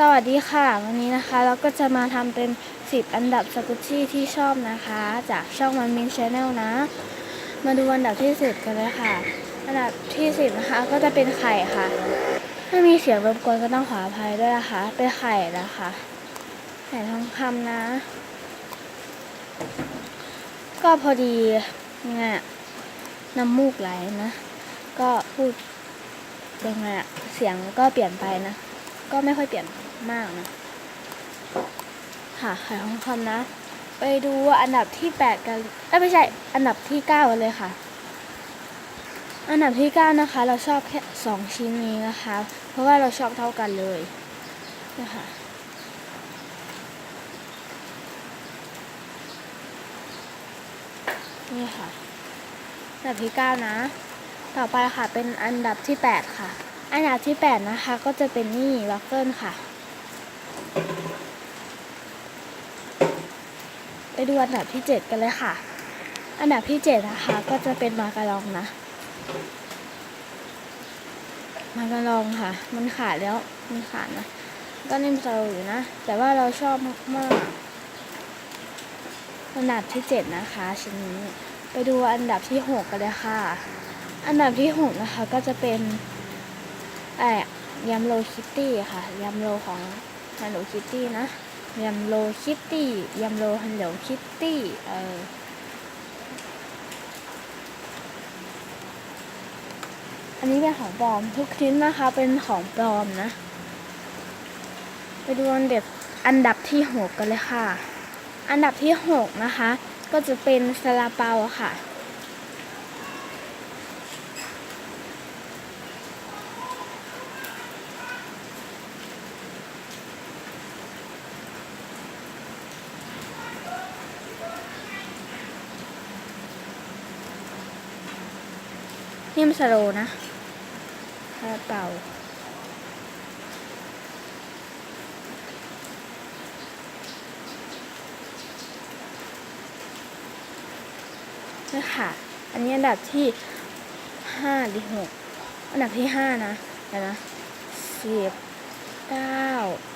สวัสดีค่ะ วันนี้นะคะเราก็จะมาทำเป็น 10 อันดับสกุชชี่ที่ชอบนะคะ จากช่องมันมินชาแนลนะ มาดูอันดับที่ 10 กันเลยค่ะ อันดับที่ 10 นะคะก็จะเป็นไข่ค่ะถ้ามีเสียงรบกวนก็ต้องขออภัยด้วยนะคะ เป็นไข่นะคะไข่ทองคำนะ ก็พอดีเนี่ยน้ำมูกไหลนะ ก็พูดยังไงเสียงก็เปลี่ยนไปนะก็ไม่ค่อยเปลี่ยน มากนะ ค่ะไข่ทองคำนะ ไปดูอันดับที่แปดกันเอ้ไม่ใช่ อันดับที่เก้ากันเลยค่ะ อันดับที่เก้านะคะ เราชอบแค่สองชิ้นนี้นะคะ เพราะว่าเราชอบเท่ากันเลยนะคะนี่ค่ะ อันดับที่เก้านะ ต่อไปค่ะเป็นอันดับที่แปดค่ะ อันดับที่แปดนะคะ ก็จะเป็นนี่วัฟเฟิลค่ะ ไปดูอันดับที่เจ็ดกันเลยค่ะ อันดับที่เจ็ดนะคะ ก็จะเป็นมาการองนะ มาการองค่ะ มันขาดแล้ว มันขาดนะ ก็นิ่มเซลอยู่นะ แต่ว่าเราชอบมากๆ อันดับที่เจ็ดนะคะชิ้นนี้ ไปดูอันดับที่หกกันเลยค่ะ อันดับที่หกนะคะ ก็จะเป็นไอ้ยำโลคิตตี้ค่ะยำโลของฮัลโลคิตตี้นะ ยำโลคิตตี้ยำโลฮัลโลคิตตี้เอออันนี้เป็นของปลอมทุกชิ้นนะคะ เป็นของปลอมนะ ไปดูอันเดับอันดับที่หกกันเลยค่ะ อันดับที่หกนะคะ ก็จะเป็นซาลาเปาค่ะ นี่มันสโลนะซาเปานี่ค่ะ อันนี้อันดับที่ห้าหรือหกอันดับที่ห้านะเดี๋ยวนะสิบเก้า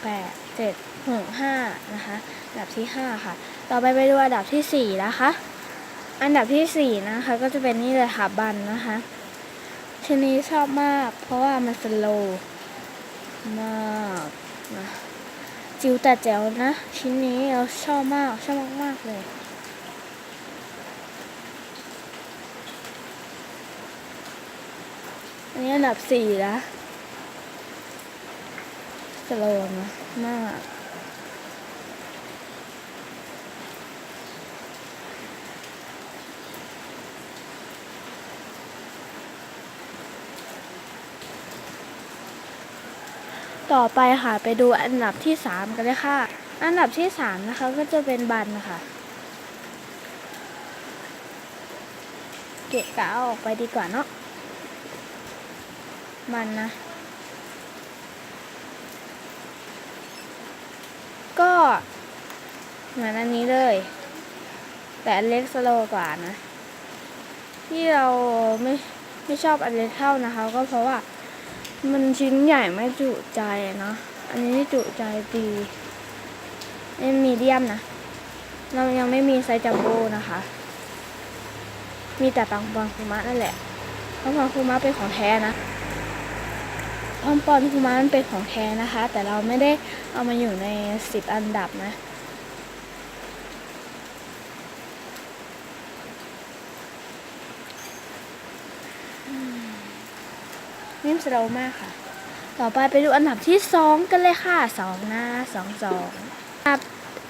แปดเจ็ดหกห้านะคะ อันดับที่ห้าค่ะ ต่อไปไปดูอันดับที่สี่นะคะ อันดับที่สี่นะคะ ก็จะเป็นนี่เลยค่ะบันนะคะ ชิ้นนี้ชอบมาก เพราะว่ามันสโลว์มากนะจิวแต่แจ๋วนะ ชิ้นนี้เราชอบมากชอบมากๆเลยอันนี้อันดับสี่นะสโลว์นะมาก ต่อไปค่ะไปดูอันดับที่สามกันเลยค่ะ อันดับที่สามนะคะก็จะเป็นบันนะคะเกะกะเอาออกไปดีกว่าเนาะมันนะ ก็เหมือนอันนี้เลย แต่อันเล็กสโลกว่านะ ที่เราไม่ไม่ชอบอันเล็กเท่านะคะ ก็เพราะว่า มันชิ้นใหญ่ไม่จุใจเนาะอันนี้จุใจดีนี่มีเดียมนะ เรายังไม่มีไซส์จัมโบ้นะคะ มีแต่ปังปอนคุมะนั่นแหละปังปอนคุมะเป็นของแท้นะปังปอนคุมะมันเป็นของแท้นะคะ แต่เราไม่ได้เอามาอยู่ในสิบอันดับนะ นิ่มสโลว์มากค่ะ ต่อไปไปดูอันดับที่สองกันเลยค่ะสองหน้าสองสองอันดับ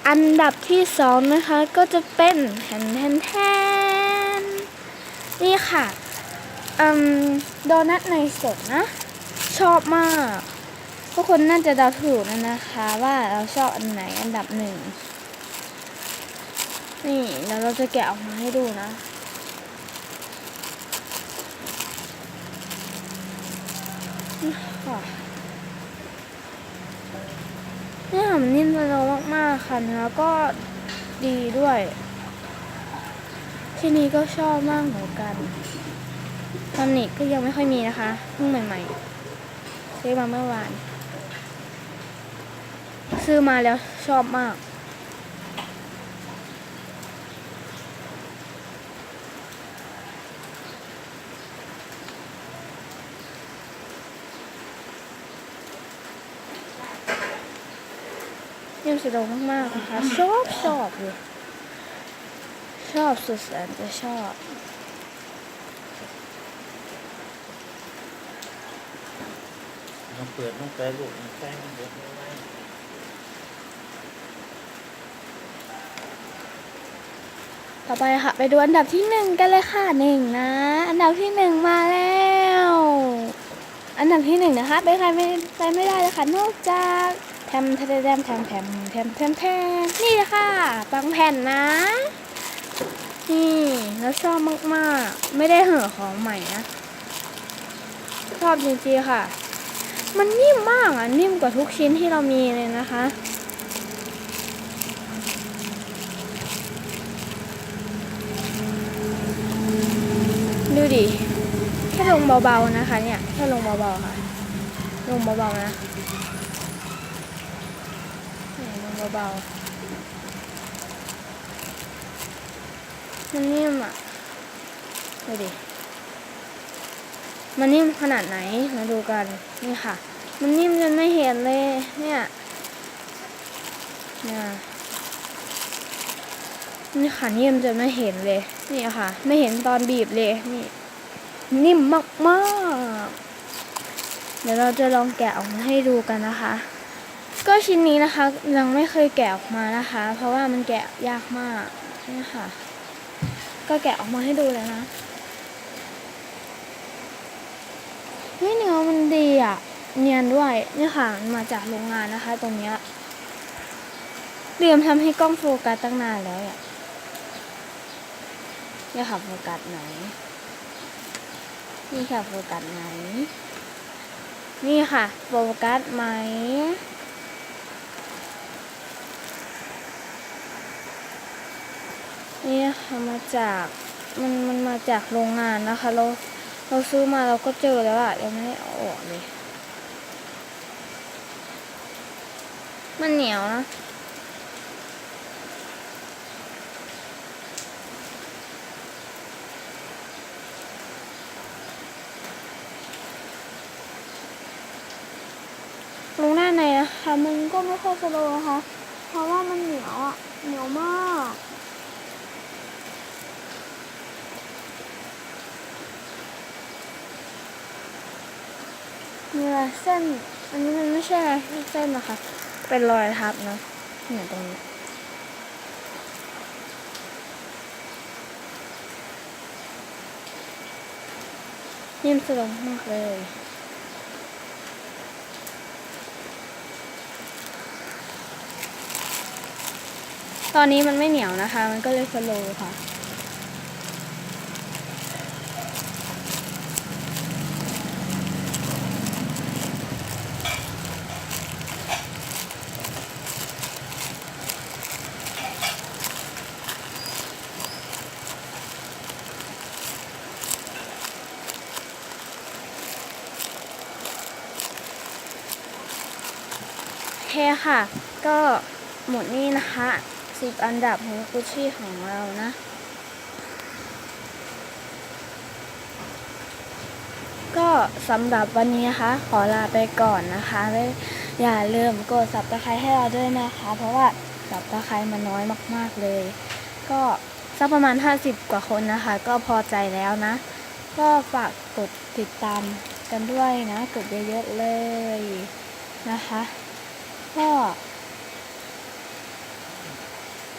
อันดับที่สองนะคะก็จะเป็นแทนแทนแทนนี่ค่ะอืมโดนัทในสดนะ ชอบมากทุกคนน่าจะเดาถูกนะนะคะ ว่าเราชอบอันไหนอันดับหนึ่งนี่แล้วเราจะแกะออกมาให้ดูนะ ค่ะเนี่ยมันนิ่มสโลว์มากๆค่ะเนื้อก็ดีด้วย ที่นี้ก็ชอบมากเหมือนกันตอนนี้ก็ยังไม่ค่อยมีนะคะเพิ่งใหม่ๆซื้อมาเมื่อวาน ซื้อมาแล้วชอบมาก มสะดวกมากๆนะคะ ชอบชอบเลยชอบสุดแสนจะชอบมันเปิดลงไปลูกมันแป้งมันเยอะต่อไปค่ะ ไปดูอันดับที่หนึ่งกันเลยค่ะหนึ่งนะ อันดับที่หนึ่งมาแล้ว อันดับที่หนึ่งนะคะเป็นใครไม่ไปไม่ได้เลยค่ะนอกจาก ทมแทมแทมแทมแทมแทมแทมแทมนี่เลยค่ะปังแผ่นนะ นี่แล้วชอบมากๆ ไม่ได้เห่อของใหม่นะชอบจริงๆค่ะ มันนิ่มมากอะ นิ่มกว่าทุกชิ้นที่เรามีเลยนะคะดูดิ แค่ลงเบาๆนะคะเนี่ย แค่ลงเบาๆค่ะ ลงเบาๆนะ เบาๆ มันนิ่มอะดูดิ มันนิ่มขนาดไหน มาดูกัน นี่ค่ะ มันนิ่มจนไม่เห็นเลย เนี่ย เนี่ยนี่ค่ะนิ่มจนไม่เห็นเลย นี่ค่ะ ไม่เห็นตอนบีบเลย นี่ นิ่มมากๆ เดี๋ยวเราจะลองแกะออกมาให้ดูกันนะคะ ก็ชิ้นนี้นะคะยังไม่เคยแกะออกมานะคะ เพราะว่ามันแกะยากมากนี่ค่ะ ก็แกะออกมาให้ดูเลยนะเฮ้ยเนื้อมันดีอะ เนียนด้วยนี่ค่ะมันมาจากโรงงานนะคะ ตรงเนี้ยเตรียมทำให้กล้องโฟกัสตั้งนานแล้วอะนี่ค่ะโฟกัสไหนนี่ค่ะโฟกัสไหน นี่ค่ะโฟกัสไหม นี่ค่ะมาจากมันมันมาจากโรงงานนะคะ เราเราซื้อมาเราก็เจอแล้วอะยังไม่ได้เอาออกเลย มันเหนียวนะลงด้านในนะคะมันก็ไม่ค่อยสะดวกนะคะเพราะว่ามันเหนียวอะเหนียวมาก มีอะไรเส้น อันนี้มันไม่ใช่อะไรเส้นนะคะ เป็นรอยทับนะเนี่ยตรงนี้นิ่มสลงมากเลยตอนนี้มันไม่เหนียวนะคะ มันก็เลยสโลว์ค่ะ คค่ะ ก็หมดนี่นะคะสิบอันดับของกุชชี่ของเรานะก็สำหรับวันนี้นะคะ ขอลาไปก่อนนะคะและอย่าลืมกดสับตะไคร้ให้เราด้วยนะคะ เพราะว่าสับตะไคร้มันน้อยมาก ๆเลย ก็สักประมาณ 50 กว่าคนนะคะ ก็พอใจแล้วนะ ก็ฝากกดติดตามกันด้วยนะ กดเยอะๆเลยนะคะ ก็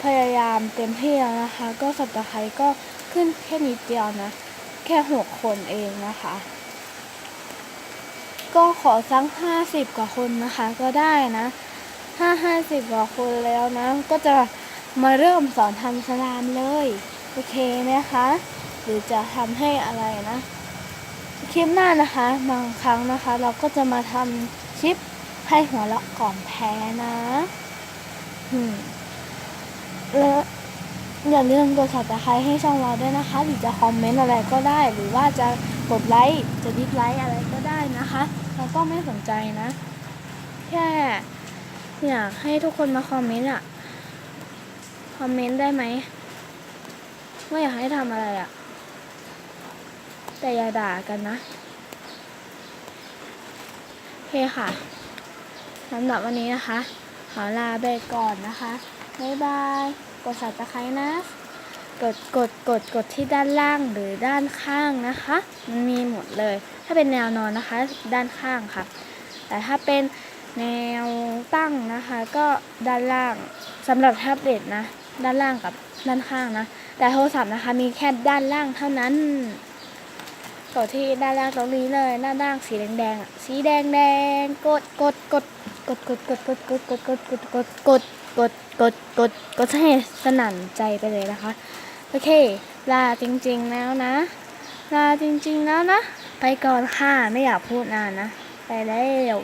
พยายามเต็มที่แล้วนะคะ ก็สับตะไคร้ก็ขึ้นแค่นิดเดียวนะ แค่หกคนเองนะคะ ก็ขอสักห้าสิบกว่าคนนะคะ ก็ได้นะถ้าห้าสิบกว่าคนแล้วนะ ก็จะมาเริ่มสอนทำสลามเลย โอเคไหมคะ หรือจะทำให้อะไรนะ คลิปหน้านะคะ บางครั้งนะคะ เราก็จะมาทำคลิป ให้หัวเราะก่อนแพ้นะอืมแล้วอย่าลืมกด subscribe ให้ช่องเราด้วยนะคะ หรือจะคอมเมนต์อะไรก็ได้ หรือว่าจะกดไลค์จะดิสไลค์อะไรก็ได้นะคะ เราก็ไม่สนใจนะ แค่อยากให้ทุกคนมาคอมเมนต์อะคอมเมนต์ได้ไหมว่าอยากให้ทำอะไรอะแต่อย่าด่ากันนะ โอเคค่ะ สำหรับวันนี้นะคะ ขอลาไปก่อนนะคะบ๊ายบาย กด subscribe นะ กดกดกดกดที่ด้านล่างหรือด้านข้างนะคะ มันมีหมดเลย ถ้าเป็นแนวนอนนะคะ ด้านข้างค่ะ แต่ถ้าเป็นแนวตั้งนะคะ ก็ด้านล่างสำหรับแท็บเล็ตนะ ด้านล่างกับด้านข้างนะ แต่โทรศัพท์นะคะ มีแค่ด้านล่างเท่านั้น กดที่ด้านล่างตรงนี้เลยด้านล่างสีแดงๆอะสีแดงแดงๆกดกดกดกดกดกดกดกดกดกดกดกดกดกดกดกดกดให้สนั่นใจไปเลยนะคะ โอเค ลาจริงๆแล้วนะ ลาจริงๆแล้วนะ ไปก่อนค่ะ ไม่อยากพูดนานนะ ไปแล้ว